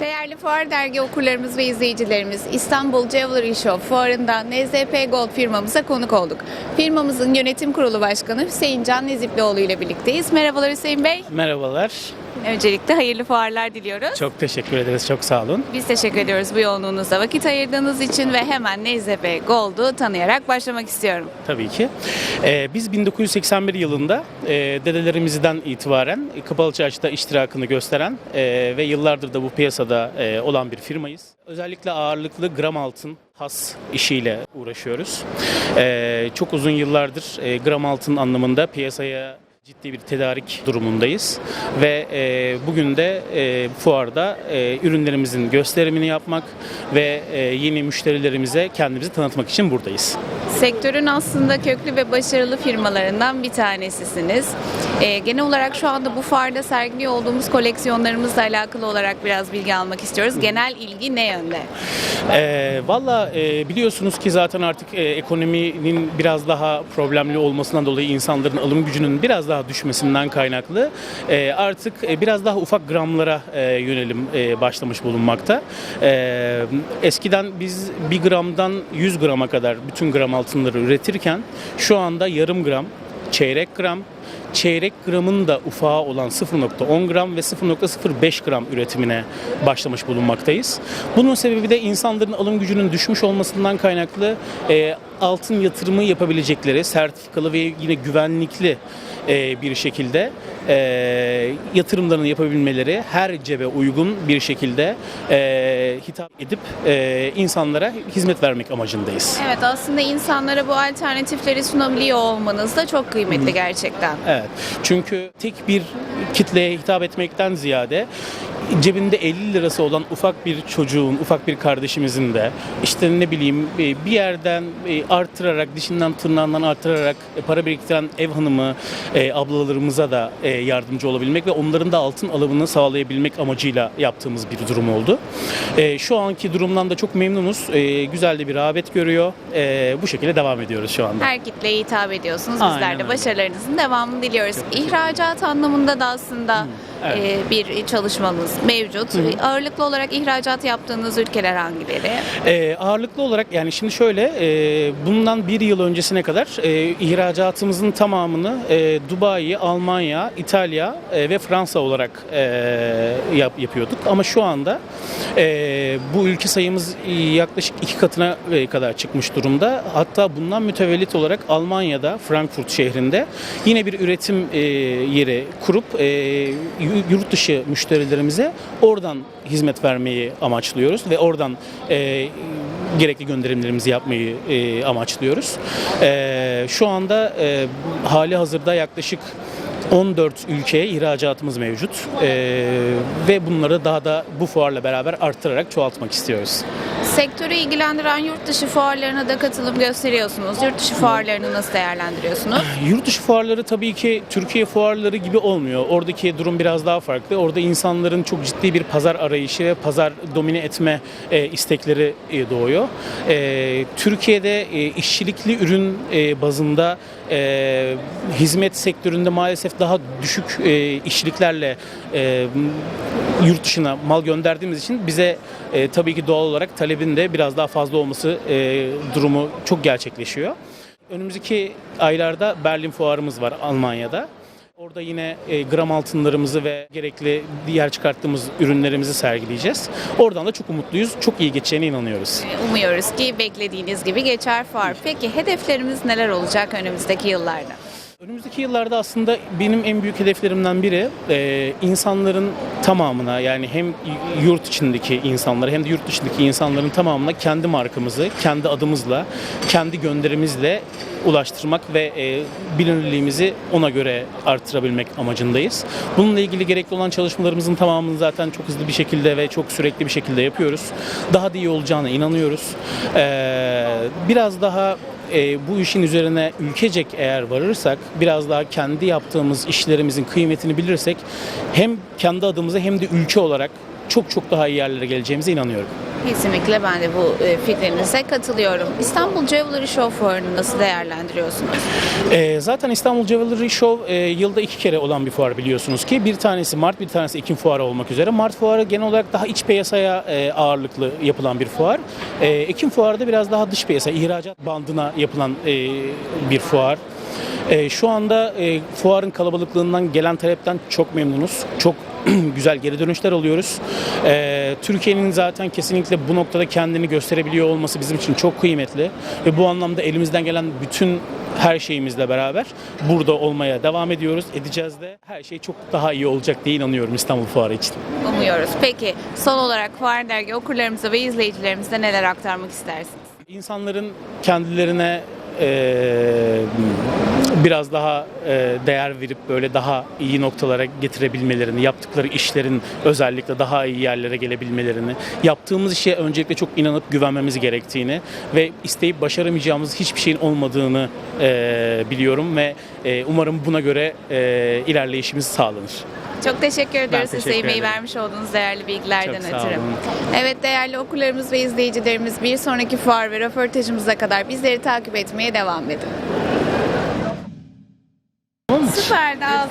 Değerli Fuar Dergi okurlarımız ve izleyicilerimiz İstanbul Jewelry Show fuarında NZP Gold firmamıza konuk olduk. Firmamızın yönetim kurulu başkanı Hüseyin Can Neziplioğlu ile birlikteyiz. Merhabalar Hüseyin Bey. Merhabalar. Öncelikle hayırlı fuarlar diliyoruz. Çok teşekkür ederiz. Çok sağ olun. Biz teşekkür ediyoruz bu yoğunluğunuzda vakit ayırdığınız için ve hemen NZP Gold'u tanıyarak başlamak istiyorum. Tabii ki. Ee, biz 1981 yılında e, dedelerimizden itibaren Kapalı Çarşı'da iştirakını gösteren e, ve yıllardır da bu piyasada e, olan bir firmayız. Özellikle ağırlıklı gram altın has işiyle uğraşıyoruz. E, çok uzun yıllardır e, gram altın anlamında piyasaya ciddi bir tedarik durumundayız ve e, bugün de e, fuarda e, ürünlerimizin gösterimini yapmak ve e, yeni müşterilerimize kendimizi tanıtmak için buradayız. Sektörün aslında köklü ve başarılı firmalarından bir tanesisiniz. Ee, genel olarak şu anda bu fuarda sergiliyor olduğumuz koleksiyonlarımızla alakalı olarak biraz bilgi almak istiyoruz. Genel ilgi ne yönde? E, Valla e, biliyorsunuz ki zaten artık e, ekonominin biraz daha problemli olmasından dolayı insanların alım gücünün biraz daha düşmesinden kaynaklı e, artık e, biraz daha ufak gramlara e, yönelim e, başlamış bulunmakta. E, eskiden biz bir gramdan 100 grama kadar bütün gram altınları üretirken şu anda yarım gram, çeyrek gram, çeyrek gramın da ufağı olan 0.10 gram ve 0.05 gram üretimine başlamış bulunmaktayız. Bunun sebebi de insanların alım gücünün düşmüş olmasından kaynaklı e, altın yatırımı yapabilecekleri sertifikalı ve yine güvenlikli e, bir şekilde e, yatırımlarını yapabilmeleri her cebe uygun bir şekilde e, hitap edip e, insanlara hizmet vermek amacındayız. Evet aslında insanlara bu alternatifleri sunabiliyor olmanız da çok kıymetli gerçekten. Evet. Çünkü tek bir kitleye hitap etmekten ziyade cebinde 50 lirası olan ufak bir çocuğun, ufak bir kardeşimizin de işte ne bileyim e, bir yerden e, artırarak, dişinden tırnağından artırarak e, para biriktiren ev hanımı ablalarımıza da yardımcı olabilmek ve onların da altın alımını sağlayabilmek amacıyla yaptığımız bir durum oldu. Şu anki durumdan da çok memnunuz. Güzel de bir rağbet görüyor. Bu şekilde devam ediyoruz şu anda. Her kitleye hitap ediyorsunuz. Bizler Aynen de başarılarınızın devamını diliyoruz. İhracat anlamında da aslında evet. e, bir çalışmamız mevcut. Ağırlıklı olarak ihracat yaptığınız ülkeler hangileri? Ee, ağırlıklı olarak yani şimdi şöyle e, bundan bir yıl öncesine kadar e, ihracatımızın tamamını e, Dubai, Almanya, İtalya e, ve Fransa olarak e, yap, yapıyorduk. Ama şu anda e, bu ülke sayımız yaklaşık iki katına e, kadar çıkmış durumda. Hatta bundan mütevellit olarak Almanya'da Frankfurt şehrinde yine bir üretim e, yeri kurup e, yurt dışı müşterilerimize oradan hizmet vermeyi amaçlıyoruz ve oradan e, gerekli gönderimlerimizi yapmayı e, amaçlıyoruz. E, şu anda e, hali hazırda yaklaşık 14 ülkeye ihracatımız mevcut E, ve bunları daha da bu fuarla beraber arttırarak çoğaltmak istiyoruz. Sektörü ilgilendiren yurt dışı fuarlarına da katılım gösteriyorsunuz. Yurt dışı fuarlarını nasıl değerlendiriyorsunuz? Yurt dışı fuarları tabii ki Türkiye fuarları gibi olmuyor. Oradaki durum biraz daha farklı. Orada insanların çok ciddi bir pazar arayışı ve pazar domine etme e, istekleri e, doğuyor. E, Türkiye'de işçilikli ürün bazında e, hizmet sektöründe maalesef daha düşük e, işçiliklerle e, yurt dışına mal gönderdiğimiz için bize e, tabii ki doğal olarak talebin de biraz daha fazla olması e, durumu çok gerçekleşiyor. Önümüzdeki aylarda Berlin fuarımız var Almanya'da. Orada yine e, gram altınlarımızı ve gerekli diğer çıkarttığımız ürünlerimizi sergileyeceğiz. Oradan da çok umutluyuz. Çok iyi geçeceğine inanıyoruz. Umuyoruz ki beklediğiniz gibi geçer fuar. Peki hedeflerimiz neler olacak önümüzdeki yıllarda? Önümüzdeki yıllarda aslında benim en büyük hedeflerimden biri e, insanların tamamına yani hem yurt içindeki insanları hem de yurt dışındaki insanların tamamına kendi markamızı, kendi adımızla, kendi gönderimizle ulaştırmak ve e, bilinirliğimizi ona göre artırabilmek amacındayız. Bununla ilgili gerekli olan çalışmalarımızın tamamını zaten çok hızlı bir şekilde ve çok sürekli bir şekilde yapıyoruz. Daha da iyi olacağına inanıyoruz. E, biraz daha e, bu işin üzerine ülkecek eğer varırsak, biraz daha kendi yaptığımız işlerimizin kıymetini bilirsek hem kendi adımıza hem de ülke olarak çok çok daha iyi yerlere geleceğimize inanıyorum. Kesinlikle ben de bu e, fikrinize katılıyorum. İstanbul Jewelry Show Fuarı'nı nasıl değerlendiriyorsunuz? Ee, zaten İstanbul Jewelry Show e, yılda iki kere olan bir fuar biliyorsunuz ki. Bir tanesi Mart, bir tanesi Ekim fuarı olmak üzere. Mart fuarı genel olarak daha iç piyasaya e, ağırlıklı yapılan bir fuar. E, Ekim fuarı da biraz daha dış piyasa, ihracat bandına yapılan e, bir fuar. E, şu anda e, fuarın kalabalıklığından gelen talepten çok memnunuz. Çok güzel geri dönüşler alıyoruz. E, Türkiye'nin zaten kesinlikle bu noktada kendini gösterebiliyor olması bizim için çok kıymetli. Ve bu anlamda elimizden gelen bütün her şeyimizle beraber burada olmaya devam ediyoruz. Edeceğiz de her şey çok daha iyi olacak diye inanıyorum İstanbul Fuarı için. Umuyoruz. Peki son olarak Fuar Dergi okurlarımıza ve izleyicilerimize neler aktarmak istersiniz? İnsanların kendilerine eee, biraz daha eee, değer verip böyle daha iyi noktalara getirebilmelerini, yaptıkları işlerin özellikle daha iyi yerlere gelebilmelerini, yaptığımız işe öncelikle çok inanıp güvenmemiz gerektiğini ve isteyip başaramayacağımız hiçbir şeyin olmadığını eee, biliyorum ve eee, umarım buna göre ilerleyişimiz sağlanır. Çok teşekkür ediyoruz emeği ederim. vermiş olduğunuz değerli bilgilerden Çok ötürü. Evet değerli okurlarımız ve izleyicilerimiz bir sonraki fuar ve röportajımıza kadar bizleri takip etmeye devam edin. Süper daha